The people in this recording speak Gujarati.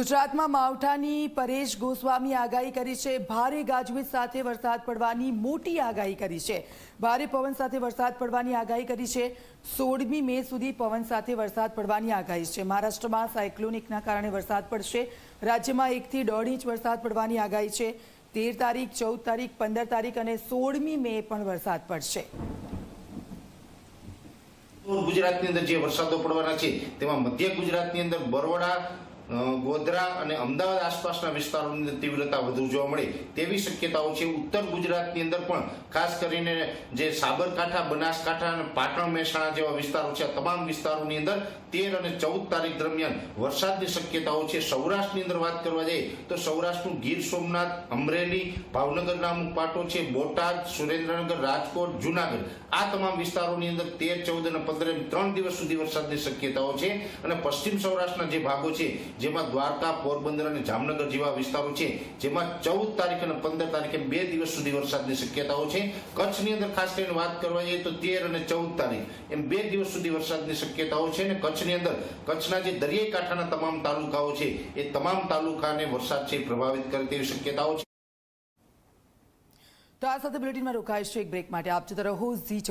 ગુજરાતમાં માવઠાની પરેશ ગોસ્વામી આગાહી કરી છે. ભારે ગાજવીજ સાથે વરસાદ પડવાની મોટી આગાહી કરી છે. ભારે પવન સાથે વરસાદ પડવાની આગાહી કરી છે. સોળમી મે સુધી પવન સાથે વરસાદ પડવાની આગાહી છે. મહારાષ્ટ્રમાં સાયક્લોનિકના કારણે વરસાદ પડશે. રાજ્યમાં એકથી દોઢ ઇંચ વરસાદ પડવાની આગાહી છે. તેર તારીખ, ચૌદ તારીખ, પંદર તારીખ અને સોળમી મે પણ વરસાદ પડશે. ગુજરાતની અંદર જે વરસાદો પડવાના છે, તેમાં મધ્ય ગુજરાતની અંદર બરોડા ગોધરા અને અમદાવાદ આસપાસના વિસ્તારોની તીવ્રતા વધુ જોવા મળે તેવી શક્યતાઓ છે. ઉત્તર ગુજરાતની અંદર પણ ખાસ કરીને જે સાબરકાંઠા, બનાસકાંઠા અને પાટણ મહેસાણા જેવા વિસ્તારો છે તમામ વિસ્તારોની અંદર તેર અને ચૌદ તારીખ દરમિયાન વરસાદની શક્યતાઓ છે. સૌરાષ્ટ્રની અંદર વાત કરવા જઈએ તો સૌરાષ્ટ્રનું ગીર સોમનાથ, અમરેલી, ભાવનગરના અમુક પાટો છે, બોટાદ, સુરેન્દ્રનગર, રાજકોટ, જુનાગઢ. આ તમામ વિસ્તારોની અંદર તેર, ચૌદ અને પંદર ત્રણ દિવસ સુધી વરસાદની શક્યતાઓ છે. અને પશ્ચિમ સૌરાષ્ટ્રના જે ભાગો છે જેમાં દ્વારકા, પોરબંદર અને જામનગર જેવા વિસ્તારો છે. જેમાં ચૌદ તારીખ અને પંદર તારીખે બે દિવસ સુધી વરસાદની શક્યતાઓ છે. કચ્છની અંદર ખાસ કરીને વાત કરવા જઈએ તો તેર અને ચૌદ તારીખ, એમ બે દિવસ સુધી વરસાદની શક્યતાઓ છે અને કચ્છની અંદર, કચ્છના જે દરિયાઈ કાંઠાના તમામ તાલુકાઓ છે, એ તમામ તાલુકાને વરસાદ છે પ્રભાવિત કરે તેવી શક્યતાઓ છે. તો આ સાથે બુલેટિનમાં રોકાય છે એક બ્રેક માટે આપ જતા રહો ઝી